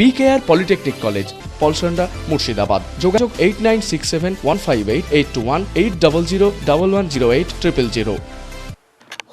B care polytechnic college Palsanda Murshidabad যোগাযোগ eight nine six seven one five eight eight two one eight double zero double one zero eight triple zero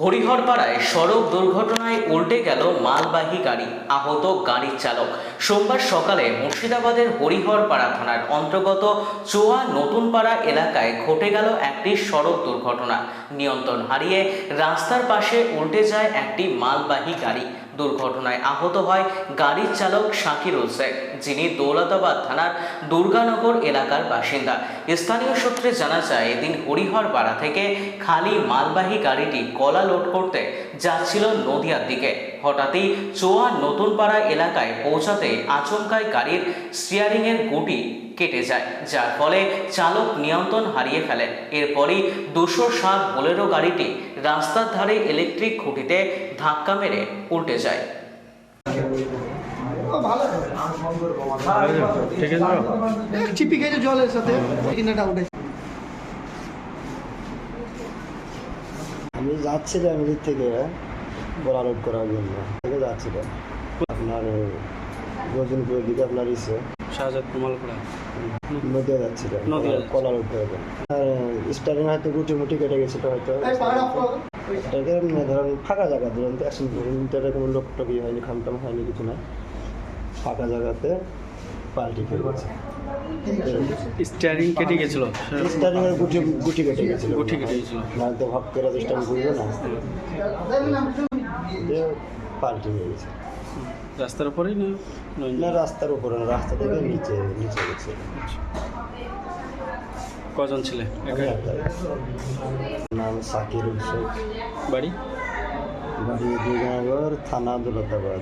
হরিহরপাড়ায় সড়ক দুর্ঘটনায় উল্টে গেল মালবাহী গাড়ি, আহত গাড়ির চালক। সোমবার সকালে মুর্শিদাবাদের হরিহরপাড়া থানার অন্তর্গত চোয়া নতুনপাড়া এলাকায় ঘটে গেল একটি সড়ক দুর্ঘটনা। নিয়ন্ত্রণ হারিয়ে রাস্তার পাশে উল্টে যায় একটি মালবাহী গাড়ি। দুর্ঘটনায় আহত হয় গাড়ির চালক শাকির হোসেন, যিনি দৌলতাবাদ থানার দুর্গানগর এলাকার বাসিন্দা। স্থানীয় সূত্রে জানা যায়, এদিন হরিহরপাড়া থেকে খালি মালবাহী গাড়িটি কলা লোড করতে যাচ্ছিল নদিয়ার দিকে। হঠাৎই চোয়া নতুনপাড়া এলাকায় পৌঁছাতে আচমকায় গাড়ির স্টিয়ারিংয়ের গুটি কেটে যায় যার ফলে চালক নিয়ন্ত্রণ হারিয়ে ফেলেন এরপরই দুশো সাত বোলেরো গাড়িটি রাস্তার ধারে ইলেকট্রিক খুঁটিতে ধাক্কা মেরে উল্টে যায়। চিপি গেছে জলের সাথে ইনাটা উঠে। আমি যাচ্ছিলাম এদিক থেকে। বড় করার জন্য। থেকে যাচ্ছিলাম আপনার গজনপুরের দিকে আপনার ইসে। শাহজাদপুর মালপুরা নদিয়া যাচ্ছিলাম নদিয়া। কলা রোড করে আর স্টার্টিং হয়তো গুটি মুটি কেটে গেছিল হয়তো। এটাকে ধরেন ফাঁকা জায়গা ধরেন অ্যাক্সিডেন্টের কোনো লোক টোক ইয়ে হয়নি খামটাম হয়নি কিছু না ফাঁকা জায়গাতে পাল্টি খেয়ে গেছে। স্টিয়ারিং কেটে গেছিল। স্টার্টিং এর গুটি গুটি কেটে গেছিল। গুটি কেটে গেছিল। না তো ভাব করে স্টার্টিং করবে না। দিয়ে পাল্টি নিয়ে গেছে। রাস্তার উপরেই না? না রাস্তার উপরে না রাস্তা থেকে নিচে নিচে গেছে। কজন ছিলে? নাম সাকির বাড়ি? বাড়ি দুর্গানগর থানা Daulatabad.